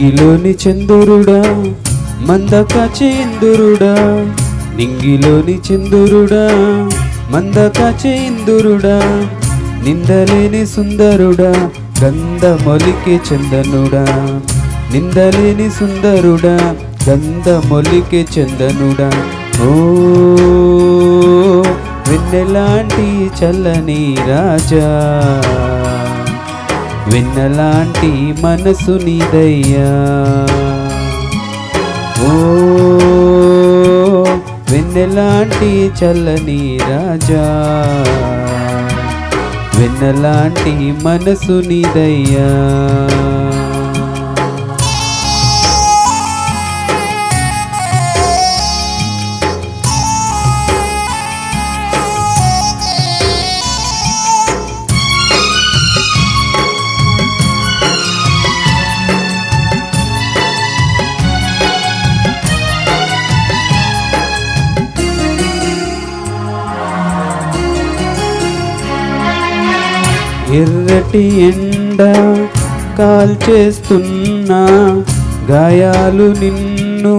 నింగిలోని చందురుడా మందక చేందురుడా నింగిలోని చందురుడా మందక చేందురుడా నిందలేని సుందరుడా గంధమొలికే చందనుడా నిందలేని సుందరుడా గంధమొలికే చందనుడా. ఓ వెన్నెలాంటి చల్లని రాజా వెన్నలాంటి మనసు నీదయ్యా. ఓ వెన్నెలాంటి చల్లని రాజా. వెన్నలాంటి మనసు నీదయ్యా. ఎర్రటి ఎండ కాల్చేస్తున్నా గాయాలు నిన్ను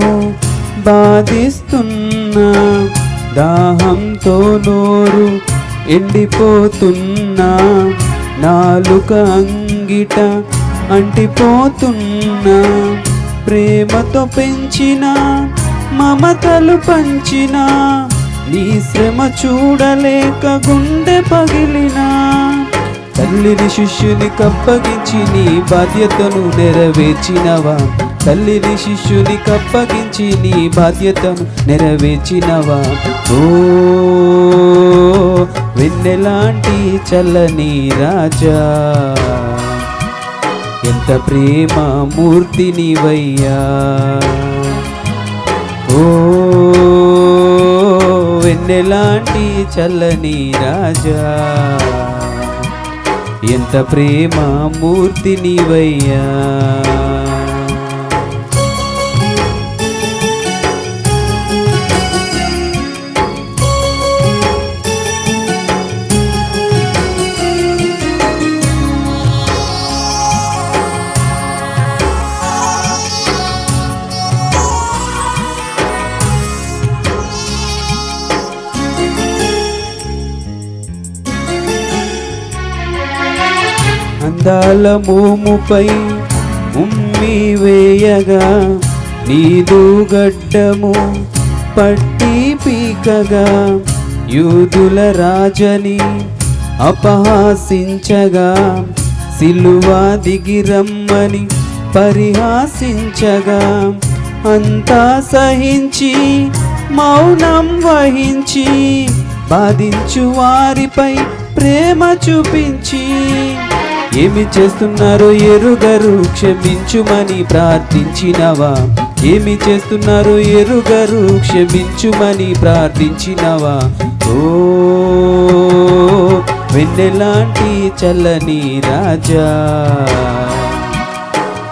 బాధిస్తున్నా దాహంతో నోరు ఎండిపోతున్నా నాలుక అంగిట అంటిపోతున్నా ప్రేమతో పెంచిన మమతలు పంచిన నీ శ్రమ చూడలేక గుండె పగిలినా తల్లిని శిష్యుని కప్పగించి నీ బాధ్యతను నెరవేర్చినవా? తల్లిని శిష్యుని కప్పగించి నీ బాధ్యతను నెరవేర్చినవా? ఓ వెన్నెలాంటి చల్లని రాజా ఎంత ప్రేమ మూర్తిని వయ్యా ఓ వెన్నెలాంటి చల్లని రాజా. ఎంత ప్రేమ మూర్తి నీవయ్యా. అందాల భూముపై ఉమ్మి వేయగా నీదు గడ్డము పట్టి పీకగా యూదుల రాజని అపహాసించగా సిలువా దిగిరమ్మని పరిహాసించగా అంతా సహించి మౌనం వహించి బాధించు వారిపై ప్రేమ చూపించి ఏమి చేస్తున్నారో ఎరుగరు క్షమించుమని ప్రార్థించినవా? ఏమి చేస్తున్నారో ఎరుగరు క్షమించుమని ప్రార్థించినవా? ఓ వెన్నెలాంటి చల్లని రాజా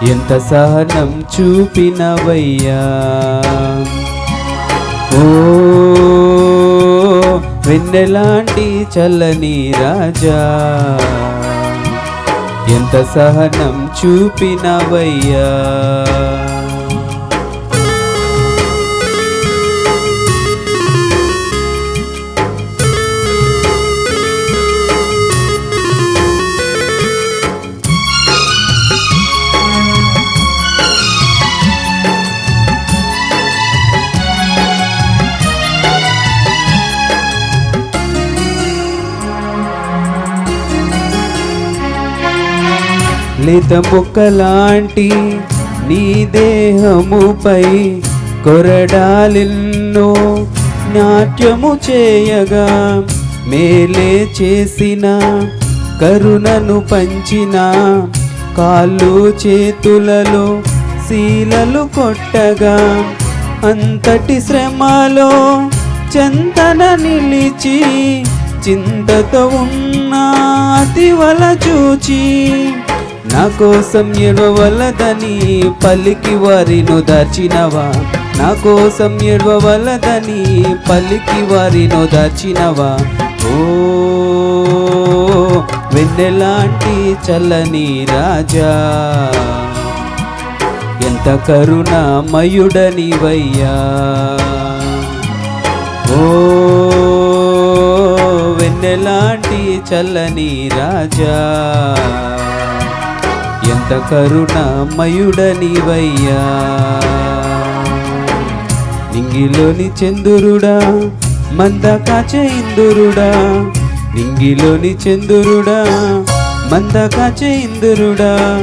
ఎంత సహనం చూపినవయ్యా? ఓ వెన్నెలాంటి చల్లని రాజా ఎంత సహనం చూపినవయ్యా? లలిత ముక్కలాంటి నీ దేహముపై కొరడాలిన్నో నాట్యము చేయగా మేలే చేసిన కరుణను పంచిన కాళ్ళు చేతులలో శీలలు కొట్టగా అంతటి శ్రమలో చంతన నిలిచి చింతతో ఉన్న అతివల చూచి నా కోసం ఎడవలదని పలికి వారిను దాచినవా? నా కోసం ఎడవలదని పలికి వారిను దాచినవా? ఓ వెన్నెలాంటి చల్లని రాజా ఎంత కరుణామయుడనివయ్యా. ఓ వెన్నెలాంటి చల్లని రాజా ఎంత కరుణామయుడనివయ్యా. నింగిలోని చందురుడా మంద కాచే ఇందురుడా నింగిలోని చందురుడా మంద కాచే ఇందురుడా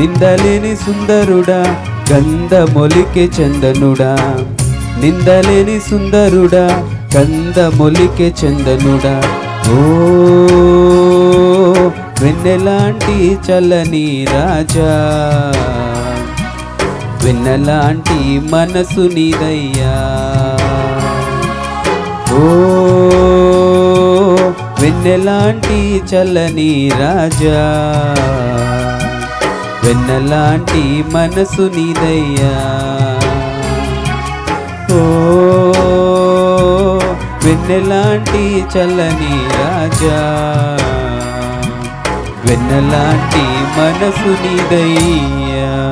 నిందలేని సుందరుడా గంధమొలికే చందనుడా. నిందలేని సుందరుడా గంధమొలికే చందనుడా. ఓ వెన్నెలాంటి చల్లని రాజా. వెన్నెలాంటి మనసు నీదయ్యా. ఓ వెన్నెలాంటి చల్లని రాజా. వెన్నెలాంటి మనసు నీదయ్యా. ఓ వెన్నెలాంటి చల్లని రాజా. వెన్నలాంటి మనసు నిదయ్యా.